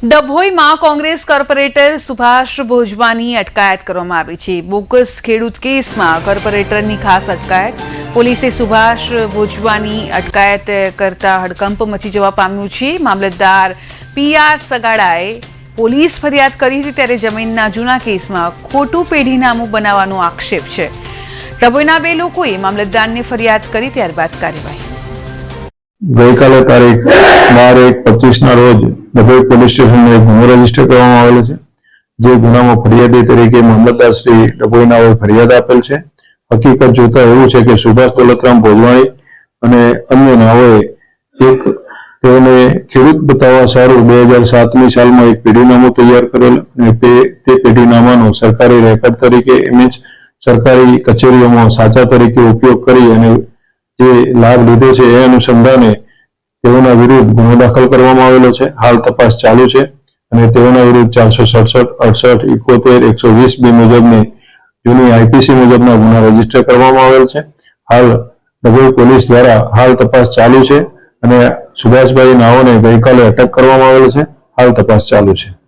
ડભોઈમાં Congress corporator Subhash Bhojwani અટકાયત કરવામાં આવી છે. બોગસ ખેડૂત કેસમાં કોર્પોરેટરની ખાસ અટકાયત. પોલીસે સુભાષ ભોજવાની અટકાયત કરતા હડકંપ મચી જવા પામ્યું છે. મામલતદાર પીઆર સગાડાએ પોલીસ ફરિયાદ કરી હતી ત્યારે જમીનના જૂના કેસમાં ખોટું પેઢીનામું બનાવવાનો આક્ષેપ છે. ડભોઈના બે લોકોએ મામલતદારને ફરિયાદ કરી ત્યારબાદ કાર્યવાહી. ગઈકાલે તારીખ બાર એક પચીસ ના રોજ ડભોઈ પોલીસ સ્ટેશનમાં એક ગુનો રજિસ્ટર કરવામાં આવેલો છે. જે ગુનામાં ફરિયાદી તરીકે મામલતદાર શ્રી ડભોઈના હોય ફરિયાદ આપેલ છે. હકીકત જોતા એવું છે કે સુભાષ દોલતરામ ભોજવાણી અને અન્ય નાઓએ એક તેઓને ખેડૂત બતાવવા સારું બે હજાર સાતની સાલમાં એક પેઢીનામું તૈયાર કરેલ અને તે પેઢીનામાનો સરકારી રેકર્ડ તરીકે એમજ સરકારી કચેરીઓમાં સાચા તરીકે ઉપયોગ કરી અને જે લાભ લીધો છે એ અનુસંધાને તેઓના વિરુદ્ધ ગુનો દાખલ કરવામાં આવેલો છે. હાલ તપાસ ચાલુ છે અને તેઓના વિરુદ્ધ ચારસો સડસઠ, અડસઠ ઇકોતેર એકસો વીસ બી મુજબની જૂની આઈપીસી મુજબના ગુના રજિસ્ટર કરવામાં આવેલ છે. હાલ ડભોઈ પોલીસ દ્વારા હાલ તપાસ ચાલુ છે અને સુભાષભાઈ નાઓને ગઈકાલે અટક કરવામાં આવેલ છે. હાલ તપાસ ચાલુ છે.